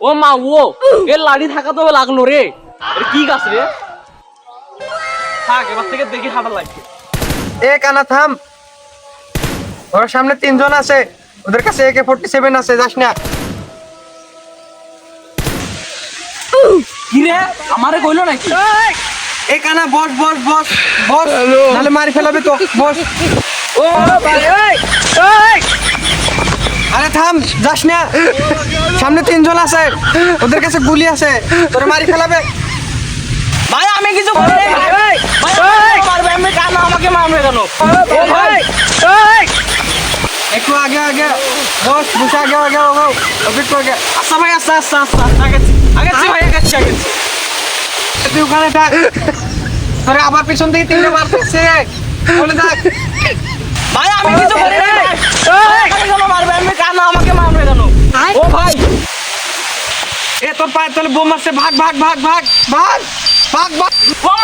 ও- মা, ও, এর লাঠি থাকা তো লাগল রে। কি গাছ রে? থাক, এবার থেকে দেখি হাঁটা লাগছে। এ, কানা, থাম। ওর সামনে তিনজন আছে। ওদের কাছে একে ফোর্টি সেভেন আছে, যাস না। কি রে আমারে কইলো নাকি? এ কানা বস বস বস বস নাহলে মারি ফেলাবে তো বস। ও ভাই এই! আরে থাম যাস না। সামনে তিনজন আছে ওদের কাছে গুলি আছে তোরে মারি ফেলাবে। ভাই আমি কিছু করি নাই ভাই। ভাই মারবে আমি কেন আমাকে মারবে কেন? ও ভাই। এই! একটু আগে আগে। বস বসে আগে আগে আগে অপেক্ষা আগে আচ্ছা ভাই আচ্ছা আচ্ছা আচ্ছা আগেছি আগেছি ভাই আগেছি আগেছি তুই ওখানে থাক। তোরে আবার পিছন থেকে তিনটে মারতেছে বলে থাক ভাই আমি কিছু করি নাই কেন মারবে আমি কেন আমাকে মারবে কেন ও ভাই। এ তোর পায়ের তলে বোম আছে ভাগ ভাগ ভাগ ভাগ ভাগ ভাগ ভাগ।